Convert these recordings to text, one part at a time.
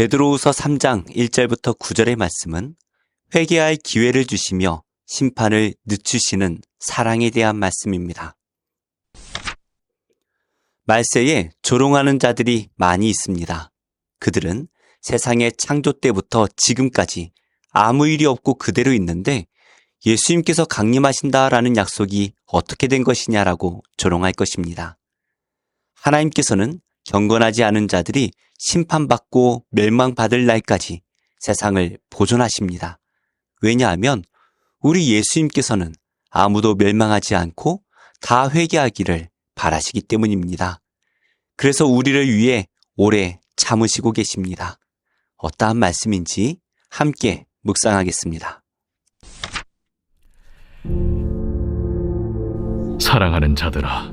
베드로후서 3장 1절부터 9절의 말씀은 회개할 기회를 주시며 심판을 늦추시는 사랑에 대한 말씀입니다. 말세에 조롱하는 자들이 많이 있습니다. 그들은 세상의 창조 때부터 지금까지 아무 일이 없고 그대로 있는데 예수님께서 강림하신다라는 약속이 어떻게 된 것이냐라고 조롱할 것입니다. 하나님께서는 경건하지 않은 자들이 심판받고 멸망받을 날까지 세상을 보존하십니다. 왜냐하면 우리 예수님께서는 아무도 멸망하지 않고 다 회개하기를 바라시기 때문입니다. 그래서 우리를 위해 오래 참으시고 계십니다. 어떠한 말씀인지 함께 묵상하겠습니다. 사랑하는 자들아,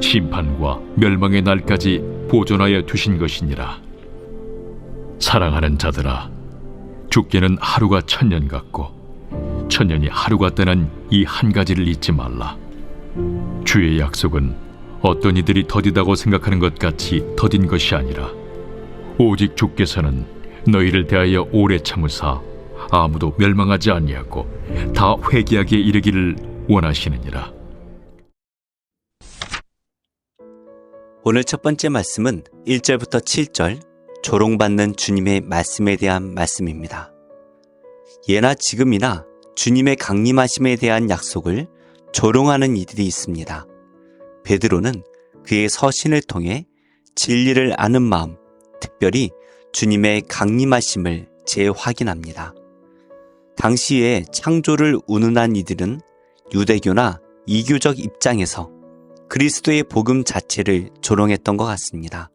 심판과 멸망의 날까지 보존하여 두신 것이니라. 사랑하는 자들아, 죽게는 하루가 천년 같고 천년이 하루 같다는 이 한 가지를 잊지 말라. 주의 약속은 어떤 이들이 더디다고 생각하는 것 같이 더딘 것이 아니라 오직 주께서는 너희를 대하여 오래 참으사 아무도 멸망하지 아니하고 다 회개하게 이르기를 원하시느니라. 오늘 첫 번째 말씀은 1절부터 7절 조롱받는 주님의 말씀에 대한 말씀입니다. 예나 지금이나 주님의 강림하심에 대한 약속을 조롱하는 이들이 있습니다. 베드로는 그의 서신을 통해 진리를 아는 마음, 특별히 주님의 강림하심을 재확인합니다. 당시에 창조를 운운한 이들은 유대교나 이교적 입장에서 그리스도의 복음 자체를 조롱했던 것 같습니다.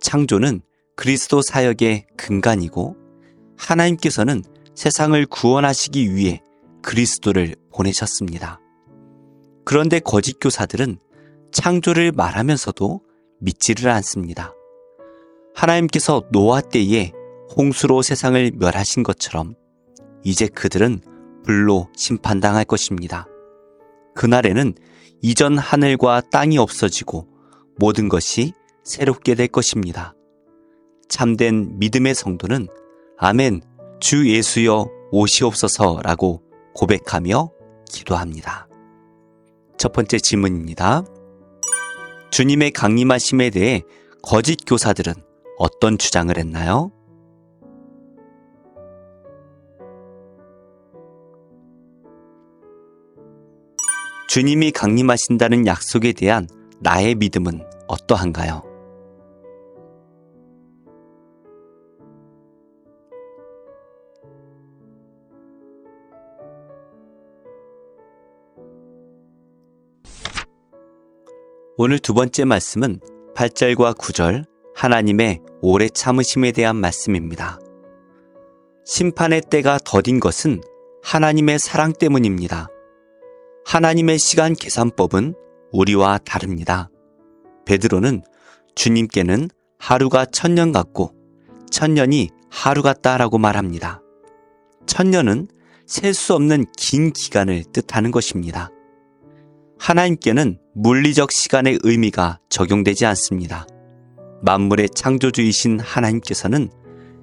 창조는 그리스도 사역의 근간이고 하나님께서는 세상을 구원하시기 위해 그리스도를 보내셨습니다. 그런데 거짓 교사들은 창조를 말하면서도 믿지를 않습니다. 하나님께서 노아 때에 홍수로 세상을 멸하신 것처럼 이제 그들은 불로 심판당할 것입니다. 그날에는 이전 하늘과 땅이 없어지고 모든 것이 새롭게 될 것입니다. 참된 믿음의 성도는 아멘, 주 예수여 오시옵소서라고 고백하며 기도합니다. 첫 번째 질문입니다. 주님의 강림하심에 대해 거짓 교사들은 어떤 주장을 했나요? 주님이 강림하신다는 약속에 대한 나의 믿음은 어떠한가요? 오늘 두 번째 말씀은 8절과 9절 하나님의 오래 참으심에 대한 말씀입니다. 심판의 때가 더딘 것은 하나님의 사랑 때문입니다. 하나님의 시간 계산법은 우리와 다릅니다. 베드로는 주님께는 하루가 천년 같고 천년이 하루 같다라고 말합니다. 천년은 셀 수 없는 긴 기간을 뜻하는 것입니다. 하나님께는 물리적 시간의 의미가 적용되지 않습니다. 만물의 창조주이신 하나님께서는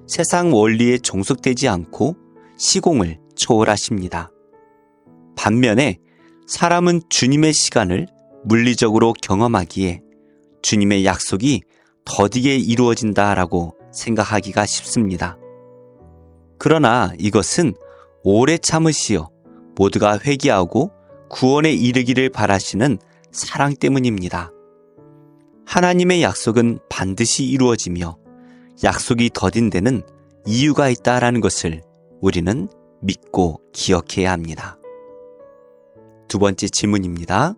세상 원리에 종속되지 않고 시공을 초월하십니다. 반면에 사람은 주님의 시간을 물리적으로 경험하기에 주님의 약속이 더디게 이루어진다라고 생각하기가 쉽습니다. 그러나 이것은 오래 참으시어 모두가 회개하고 구원에 이르기를 바라시는 사랑 때문입니다. 하나님의 약속은 반드시 이루어지며 약속이 더딘 데는 이유가 있다라는 것을 우리는 믿고 기억해야 합니다. 두 번째 질문입니다.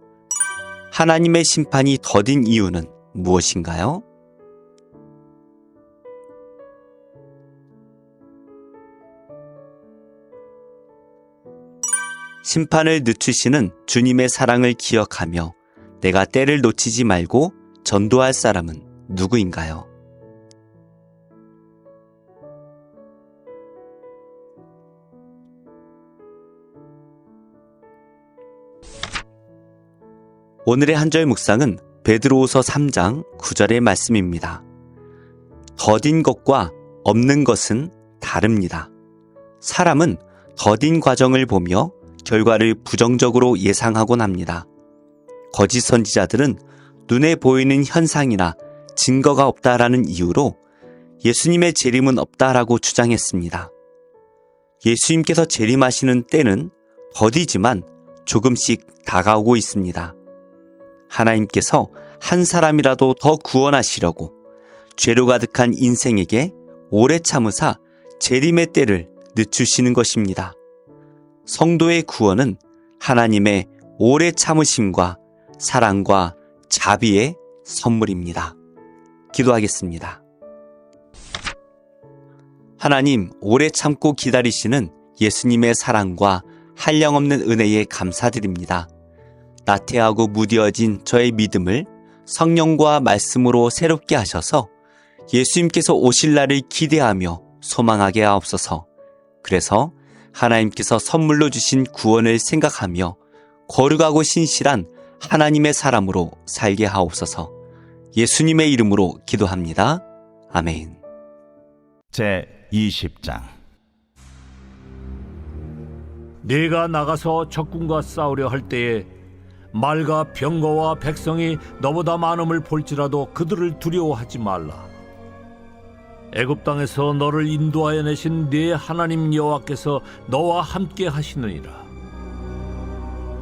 하나님의 심판이 더딘 이유는 무엇인가요? 심판을 늦추시는 주님의 사랑을 기억하며 내가 때를 놓치지 말고 전도할 사람은 누구인가요? 오늘의 한절 묵상은 베드로후서 3장 9절의 말씀입니다. 더딘 것과 없는 것은 다릅니다. 사람은 더딘 과정을 보며 결과를 부정적으로 예상하곤 합니다. 거짓 선지자들은 눈에 보이는 현상이나 증거가 없다라는 이유로 예수님의 재림은 없다라고 주장했습니다. 예수님께서 재림하시는 때는 더디지만 조금씩 다가오고 있습니다. 하나님께서 한 사람이라도 더 구원하시려고 죄로 가득한 인생에게 오래 참으사 재림의 때를 늦추시는 것입니다. 성도의 구원은 하나님의 오래 참으심과 사랑과 자비의 선물입니다. 기도하겠습니다. 하나님, 오래 참고 기다리시는 예수님의 사랑과 한량없는 은혜에 감사드립니다. 나태하고 무뎌진 저의 믿음을 성령과 말씀으로 새롭게 하셔서 예수님께서 오실 날을 기대하며 소망하게 하옵소서. 그래서 하나님께서 선물로 주신 구원을 생각하며 거룩하고 신실한 하나님의 사람으로 살게 하옵소서. 예수님의 이름으로 기도합니다. 아멘. 제 20장 네가 나가서 적군과 싸우려 할 때에 말과 병거와 백성이 너보다 많음을 볼지라도 그들을 두려워하지 말라. 애굽 땅에서 너를 인도하여 내신 네 하나님 여호와께서 너와 함께 하시느니라.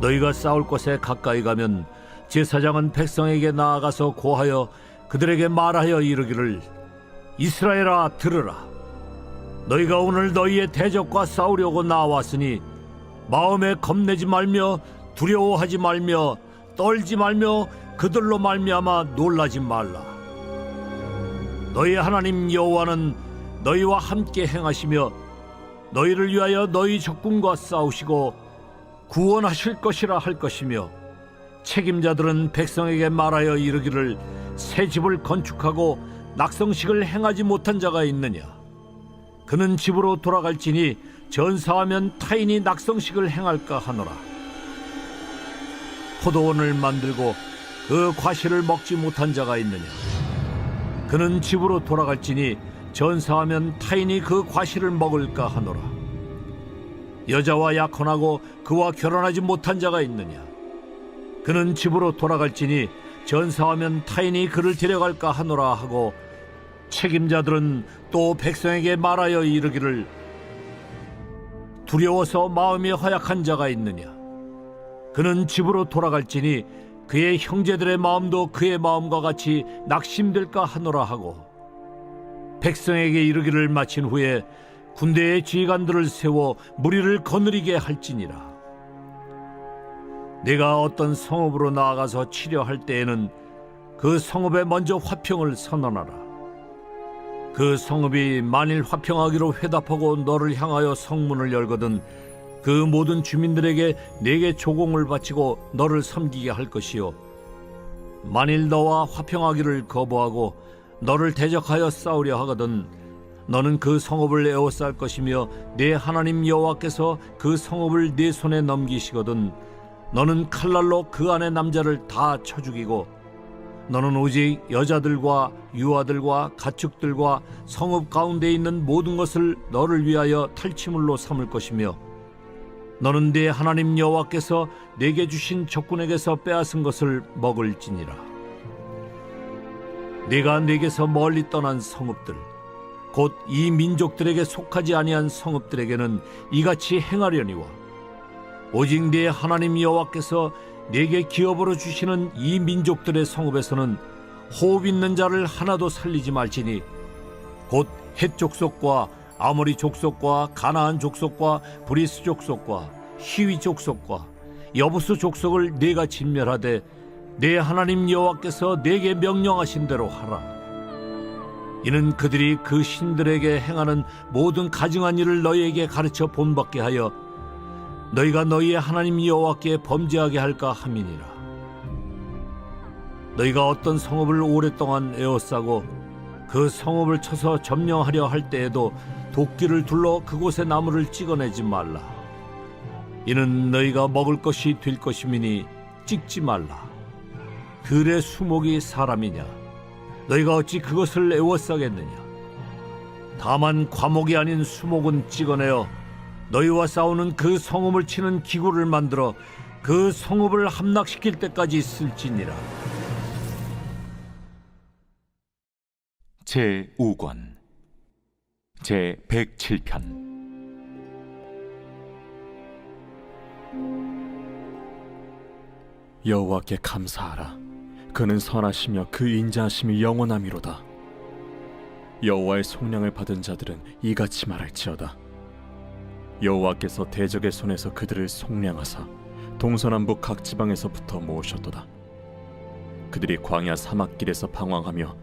너희가 싸울 곳에 가까이 가면 제사장은 백성에게 나아가서 고하여 그들에게 말하여 이르기를 이스라엘아 들으라. 너희가 오늘 너희의 대적과 싸우려고 나왔으니 마음에 겁내지 말며 두려워하지 말며 떨지 말며 그들로 말미암아 놀라지 말라. 너희 하나님 여호와는 너희와 함께 행하시며 너희를 위하여 너희 적군과 싸우시고 구원하실 것이라 할 것이며 책임자들은 백성에게 말하여 이르기를 새 집을 건축하고 낙성식을 행하지 못한 자가 있느냐 그는 집으로 돌아갈지니 전사하면 타인이 낙성식을 행할까 하노라 포도원을 만들고 그 과실을 먹지 못한 자가 있느냐? 그는 집으로 돌아갈지니 전사하면 타인이 그 과실을 먹을까 하노라. 여자와 약혼하고 그와 결혼하지 못한 자가 있느냐? 그는 집으로 돌아갈지니 전사하면 타인이 그를 데려갈까 하노라 하고 책임자들은 또 백성에게 말하여 이르기를 두려워서 마음이 허약한 자가 있느냐 그는 집으로 돌아갈지니 그의 형제들의 마음도 그의 마음과 같이 낙심될까 하노라 하고 백성에게 이르기를 마친 후에 군대의 지휘관들을 세워 무리를 거느리게 할지니라. 내가 어떤 성읍으로 나아가서 치려할 때에는 그 성읍에 먼저 화평을 선언하라. 그 성읍이 만일 화평하기로 회답하고 너를 향하여 성문을 열거든 그 모든 주민들에게 내게 조공을 바치고 너를 섬기게 할 것이요. 만일 너와 화평하기를 거부하고 너를 대적하여 싸우려 하거든 너는 그 성읍을 에워쌀 것이며 내 하나님 여호와께서 그 성읍을 네 손에 넘기시거든 너는 칼날로 그 안의 남자를 다 쳐 죽이고 너는 오직 여자들과 유아들과 가축들과 성읍 가운데 있는 모든 것을 너를 위하여 탈취물로 삼을 것이며 너는 네 하나님 여호와께서 내게 주신 적군에게서 빼앗은 것을 먹을지니라. 네가 내게서 멀리 떠난 성읍들 곧 이 민족들에게 속하지 아니한 성읍들에게는 이같이 행하려니와 오직 네 하나님 여호와께서 네게 기업으로 주시는 이 민족들의 성읍에서는 호흡 있는 자를 하나도 살리지 말지니 곧헷 족속과 아모리 족속과 가나안 족속과 브리스 족속과 히위 족속과 여부스 족속을 네가 진멸하되 내 하나님 여호와께서 네게 명령하신 대로 하라. 이는 그들이 그 신들에게 행하는 모든 가증한 일을 너희에게 가르쳐 본받게 하여 너희가 너희의 하나님 여호와께 범죄하게 할까 함이니라. 너희가 어떤 성읍을 오랫동안 에워싸고 그 성읍을 쳐서 점령하려 할 때에도 도끼를 둘러 그곳의 나무를 찍어내지 말라. 이는 너희가 먹을 것이 될 것임이니 찍지 말라. 들의 수목이 사람이냐? 너희가 어찌 그것을 애워싸겠느냐? 다만 과목이 아닌 수목은 찍어내어 너희와 싸우는 그 성읍을 치는 기구를 만들어 그 성읍을 함락시킬 때까지 쓸지니라. 제 5권 제 107편 여호와께 감사하라. 그는 선하시며 그 인자하심이 영원함이로다. 여호와의 속량을 받은 자들은 이같이 말할지어다. 여호와께서 대적의 손에서 그들을 속량하사 동서남북 각 지방에서부터 모으셨도다. 그들이 광야 사막길에서 방황하며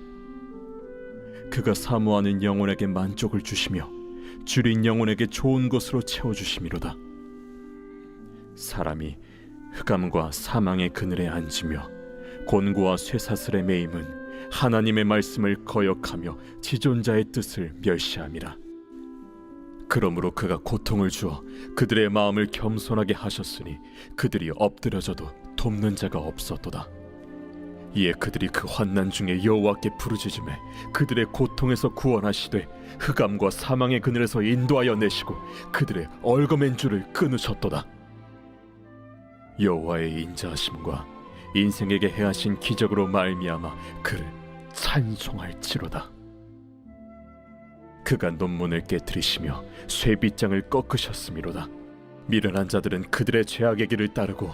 그가 사모하는 영혼에게 만족을 주시며 줄인 영혼에게 좋은 것으로 채워 주심이로다. 사람이 흑암과 사망의 그늘에 앉으며 곤고와 쇠사슬의 매임은 하나님의 말씀을 거역하며 지존자의 뜻을 멸시함이라. 그러므로 그가 고통을 주어 그들의 마음을 겸손하게 하셨으니 그들이 엎드려져도 돕는 자가 없었도다. 이에 그들이 그 환난 중에 여호와께 부르짖음에 그들의 고통에서 구원하시되 흑암과 사망의 그늘에서 인도하여 내시고 그들의 얼거맨 줄을 끊으셨도다. 여호와의 인자하심과 인생에게 행하신 기적으로 말미암아 그를 찬송할지로다. 그가 논문을 깨뜨리시며 쇠빗장을 꺾으셨음이로다. 미련한 자들은 그들의 죄악의 길을 따르고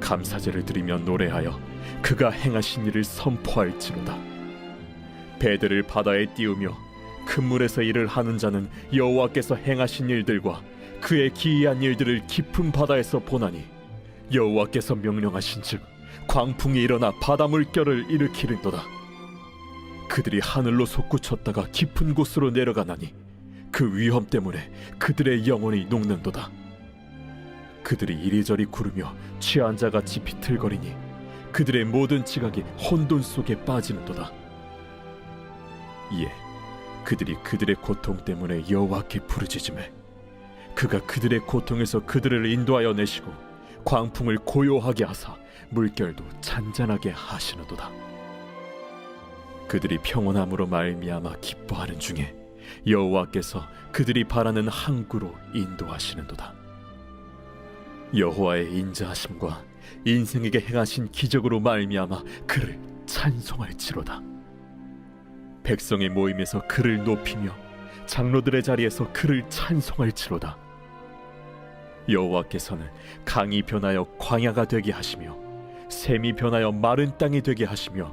감사제를 드리며 노래하여 그가 행하신 일을 선포할지로다. 배들을 바다에 띄우며 큰 물에서 일을 하는 자는 여호와께서 행하신 일들과 그의 기이한 일들을 깊은 바다에서 보나니 여호와께서 명령하신즉 광풍이 일어나 바다 물결을 일으키는도다. 그들이 하늘로 솟구쳤다가 깊은 곳으로 내려가나니 그 위험 때문에 그들의 영혼이 녹는도다. 그들이 이리저리 구르며 취한 자같이 비틀거리니 그들의 모든 지각이 혼돈 속에 빠지는도다. 이에 그들이 그들의 고통 때문에 여호와께 부르짖음에 그가 그들의 고통에서 그들을 인도하여 내시고 광풍을 고요하게 하사 물결도 잔잔하게 하시는도다. 그들이 평온함으로 말미암아 기뻐하는 중에 여호와께서 그들이 바라는 항구로 인도하시는도다. 여호와의 인자하심과 인생에게 행하신 기적으로 말미암아 그를 찬송할지로다. 백성의 모임에서 그를 높이며 장로들의 자리에서 그를 찬송할지로다. 여호와께서는 강이 변하여 광야가 되게 하시며 샘이 변하여 마른 땅이 되게 하시며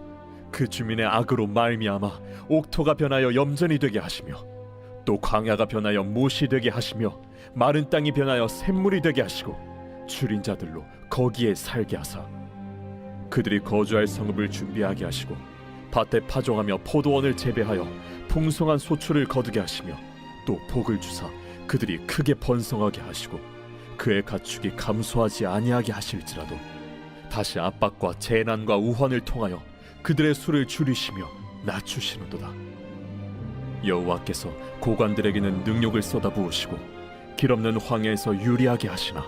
그 주민의 악으로 말미암아 옥토가 변하여 염전이 되게 하시며 또 광야가 변하여 못이 되게 하시며 마른 땅이 변하여 샘물이 되게 하시고 줄인 자들로 거기에 살게 하사 그들이 거주할 성읍을 준비하게 하시고 밭에 파종하며 포도원을 재배하여 풍성한 소출을 거두게 하시며 또 복을 주사 그들이 크게 번성하게 하시고 그의 가축이 감소하지 아니하게 하실지라도 다시 압박과 재난과 우환을 통하여 그들의 수를 줄이시며 낮추시는도다. 여호와께서 고관들에게는 능력을 쏟아부으시고 길 없는 황야에서 유리하게 하시나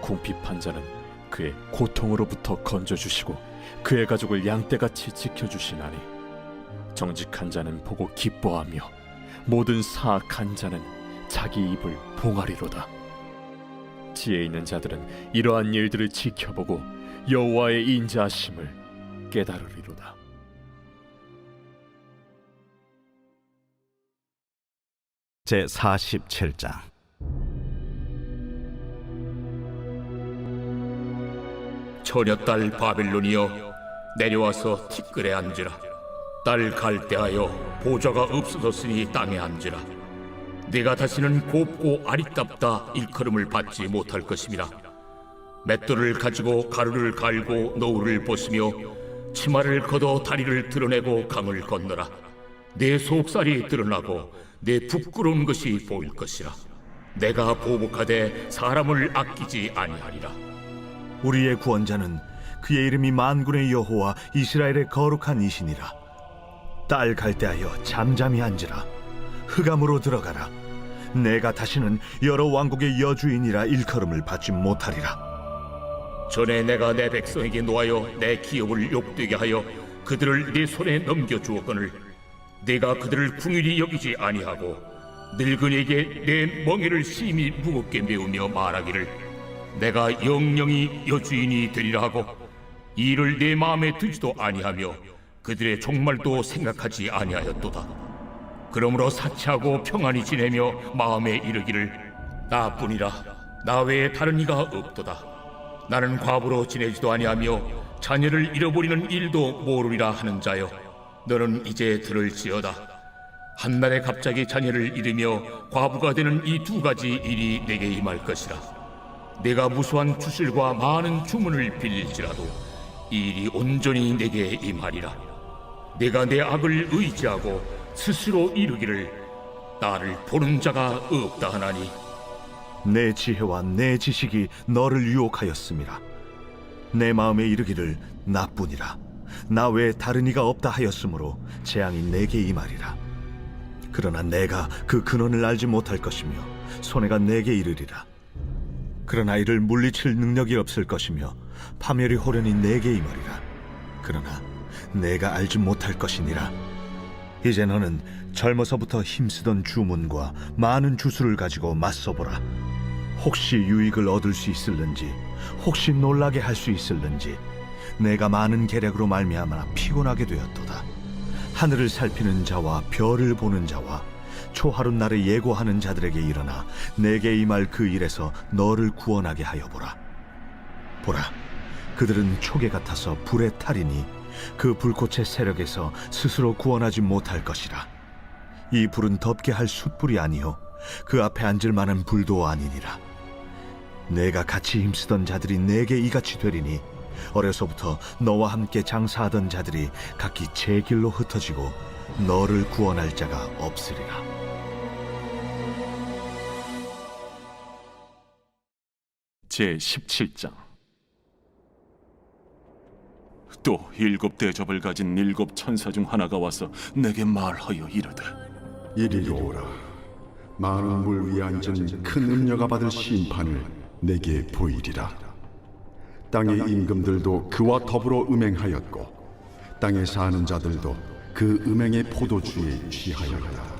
궁핍한 자는 그의 고통으로부터 건져 주시고 그의 가족을 양떼같이 지켜 주시나니 정직한 자는 보고 기뻐하며 모든 사악한 자는 자기 입을 봉하리로다. 지혜 있는 자들은 이러한 일들을 지켜보고 여호와의 인자하심을 깨달으리로다. 제 47장 처녀딸 바빌론이여 내려와서 티끌에 앉으라. 딸 갈대하여 보좌가 없어졌으니 땅에 앉으라. 네가 다시는 곱고 아리답다 일컬음을 받지 못할 것임이라 맷돌을 가지고 가루를 갈고 노울을 벗으며 치마를 걷어 다리를 드러내고 강을 건너라. 내 속살이 드러나고 내 부끄러운 것이 보일 것이라. 내가 보복하되 사람을 아끼지 아니하리라 우리의 구원자는 그의 이름이 만군의 여호와 이스라엘의 거룩한 이신이라. 딸 갈대하여 잠잠히 앉으라. 흑암으로 들어가라. 내가 다시는 여러 왕국의 여주인이라 일컬음을 받지 못하리라. 전에 내가 내 백성에게 놓아여 내 기업을 욕되게 하여 그들을 네 손에 넘겨 주었거늘 내가 그들을 궁일이 여기지 아니하고 늙은이에게 내 멍에를 심히 무겁게 메우며 말하기를 내가 영영이 여주인이 되리라 하고 이 일을 내 마음에 두지도 아니하며 그들의 종말도 생각하지 아니하였도다. 그러므로 사치하고 평안히 지내며 마음에 이르기를 나뿐이라. 나 외에 다른 이가 없도다. 나는 과부로 지내지도 아니하며 자녀를 잃어버리는 일도 모르리라 하는 자여. 너는 이제 들을지어다. 한날에 갑자기 자녀를 잃으며 과부가 되는 이 두 가지 일이 내게 임할 것이라 내가 무수한 주실과 많은 주문을 빌릴지라도 이 일이 온전히 내게 임하리라. 내가 내 악을 의지하고 스스로 이루기를 나를 보는 자가 없다 하나니. 내 지혜와 내 지식이 너를 유혹하였음이라 내 마음에 이르기를 나뿐이라. 나 외에 다른 이가 없다 하였으므로 재앙이 내게 임하리라. 그러나 내가 그 근원을 알지 못할 것이며 손해가 내게 이르리라 그러나 이를 물리칠 능력이 없을 것이며 파멸이 호련히 내게 임하리라. 그러나 내가 알지 못할 것이니라. 이제 너는 젊어서부터 힘쓰던 주문과 많은 주술을 가지고 맞서보라. 혹시 유익을 얻을 수 있을는지 혹시 놀라게 할 수 있을는지 내가 많은 계략으로 말미암아 피곤하게 되었도다. 하늘을 살피는 자와 별을 보는 자와 초하룻 날에 예고하는 자들에게 일어나 내게 임할 그 일에서 너를 구원하게 하여 보라. 보라 그들은 초계 같아서 불에 타리니 그 불꽃의 세력에서 스스로 구원하지 못할 것이라. 이 불은 덮게 할 숯불이 아니요 그 앞에 앉을 만한 불도 아니니라. 내가 같이 힘쓰던 자들이 내게 이같이 되리니 어려서부터 너와 함께 장사하던 자들이 각기 제 길로 흩어지고 너를 구원할 자가 없으리라 제 17장 또 일곱 대접을 가진 일곱 천사 중 하나가 와서 내게 말하여 이르되 이리로 오라. 많은 물 위에 앉은 큰 음녀가 받을 심판을 내게 보이리라. 땅의 임금들도 그와 더불어 음행하였고 땅에 사는 자들도 그 음행의 포도주에 취하였다.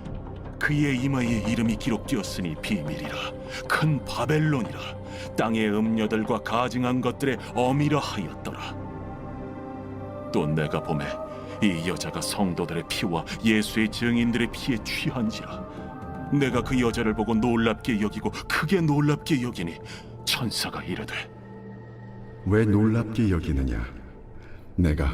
그의 이마에 이름이 기록되었으니 비밀이라. 큰 바벨론이라. 땅의 음녀들과 가증한 것들의 어미라 하였더라. 또 내가 보매 이 여자가 성도들의 피와 예수의 증인들의 피에 취한지라. 내가 그 여자를 보고 놀랍게 여기고 크게 놀랍게 여기니 천사가 이르되 왜 놀랍게 여기느냐? 내가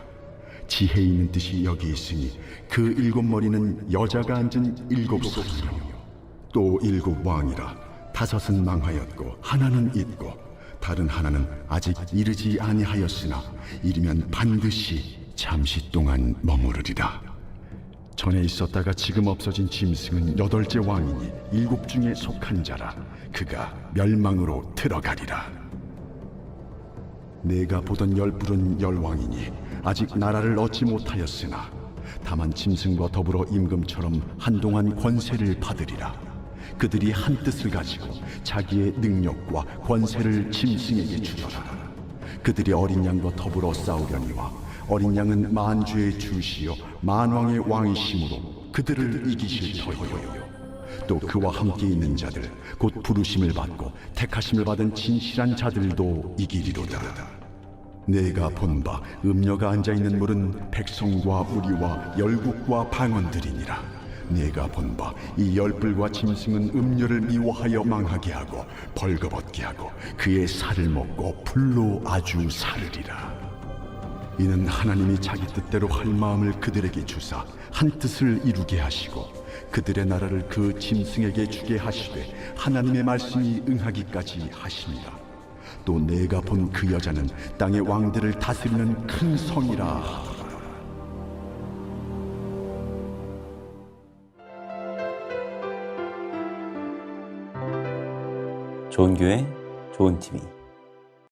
지혜 있는 뜻이 여기 있으니 그 일곱 머리는 여자가 앉은 일곱 소이요. 또 일곱 왕이라 다섯은 망하였고 하나는 있고 다른 하나는 아직 이르지 아니하였으나 이르면 반드시 잠시 동안 머무르리라. 전에 있었다가 지금 없어진 짐승은 여덟째 왕이니 일곱 중에 속한 자라 그가 멸망으로 들어가리라. 내가 보던 열 불은 열 왕이니 아직 나라를 얻지 못하였으나 다만 짐승과 더불어 임금처럼 한동안 권세를 받으리라. 그들이 한 뜻을 가지고 자기의 능력과 권세를 짐승에게 주더라. 그들이 어린 양과 더불어 싸우려니와 어린 양은 만주의 주시요 만왕의 왕이심으로 그들을 이기실 터이요. 또 그와 함께 있는 자들 곧 부르심을 받고 택하심을 받은 진실한 자들도 이기리로다 내가 본 바 음녀가 앉아 있는 물은 백성과 무리와 열국과 방언들이니라 내가 본 바 이 열불과 짐승은 음녀를 미워하여 망하게 하고 벌거벗게 하고 그의 살을 먹고 불로 아주 사르리라 이는 하나님이 자기 뜻대로 할 마음을 그들에게 주사 한 뜻을 이루게 하시고 그들의 나라를 그 짐승에게 주게 하시되 하나님의 말씀이 응하기까지 하십니다. 또 내가 본 그 여자는 땅의 왕들을 다스리는 큰 성이라. 좋은 교회, 좋은 TV.